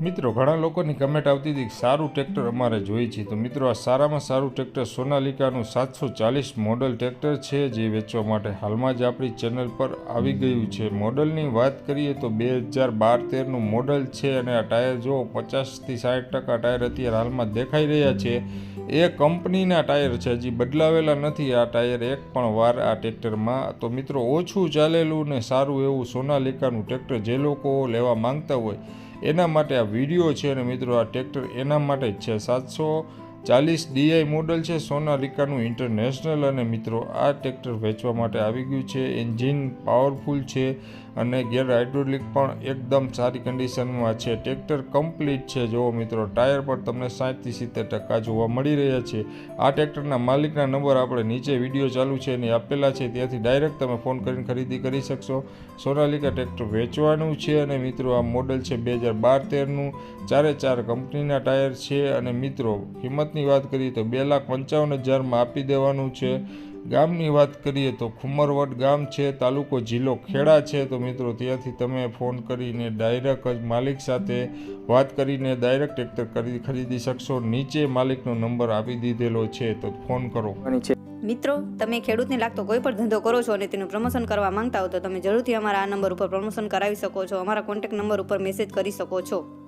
મિત્રો, ઘણા લોકોની કમેન્ટ આવતી હતી કે સારું ટ્રેક્ટર અમારે જોઈએ છે. તો મિત્રો, આ સારામાં સારું ટ્રેક્ટર સોનાલિકાનું સાતસો ચાલીસ મોડલ ટ્રેક્ટર છે જે વેચવા માટે હાલમાં જ આપણી ચેનલ પર આવી ગયું છે. મોડલની વાત કરીએ તો બે હજાર બાર તેરનું મોડલ છે અને આ ટાયર જો પચાસથી સાઠ ટકા ટાયર અત્યારે હાલમાં દેખાઈ રહ્યા છે. એ કંપનીના ટાયર છે, હજી બદલાવેલા નથી આ ટાયર એક પણ વાર આ ટ્રેક્ટરમાં તો મિત્રો, ઓછું ચાલેલું ને સારું એવું સોનાલિકાનું ટ્રેક્ટર જે લોકો લેવા માંગતા હોય એના માટે આ વીડિયો છે અને મિત્રો આ ટ્રેક્ટર એના માટે જ છે. સાતસો ચાલીસ ડીઆઈ મોડલ છે. સોનાલિકાનું ઇન્ટરનેશનલ અને મિત્રો, આ ટ્રેક્ટર વેચવા માટે આવી ગયું છે. એન્જિન પાવરફુલ છે અને ગેર હાઇડ્રોલિક પણ એકદમ સારી કન્ડિશનમાં છે. ટ્રેક્ટર કમ્પ્લીટ છે. જુઓ મિત્રો ટાયર પર તમને સાઠથી સિત્તેર ટકા જોવા મળી રહ્યા છે. આ ટ્રેક્ટરના માલિકના નંબર આપણે નીચે વીડિયો ચાલુ છે એની આપેલા છે. ત્યાંથી ડાયરેક્ટ તમે ફોન કરીને ખરીદી કરી શકશો. સોનાલિકા ટ્રેક્ટર વેચવાનું છે અને મિત્રો, આ મોડલ છે બે હજાર બાર તેરનું. ચારે ચાર કંપનીના ટાયર છે અને મિત્રો કિંમતની વાત કરીએ તો બે લાખ પંચાવન હજારમાં આપી દેવાનું છે. ગામની વાત કરીએ તો ખુમરવટ ગામ છે તાલુકો જિલ્લો ખેડા છે. તો મિત્રો ત્યાંથી તમે ફોન કરીને ડાયરેક્ટ જ માલિક સાથે વાત કરીને ડાયરેક્ટ ટ્રેક્ટર કરી ખરીદી શકશો. નીચે માલિકનો નંબર આપી દીધેલો છે તો ફોન કરો. મિત્રો તમે ખેડૂતને લાગતો કોઈ પણ ધંધો કરો છો અને તેનું પ્રમોશન કરવા માંગતા હો તો તમે જરૂરથી અમારા આ નંબર ઉપર પ્રમોશન કરાવી શકો છો. અમારા કોન્ટેક્ટ નંબર ઉપર મેસેજ કરી શકો છો.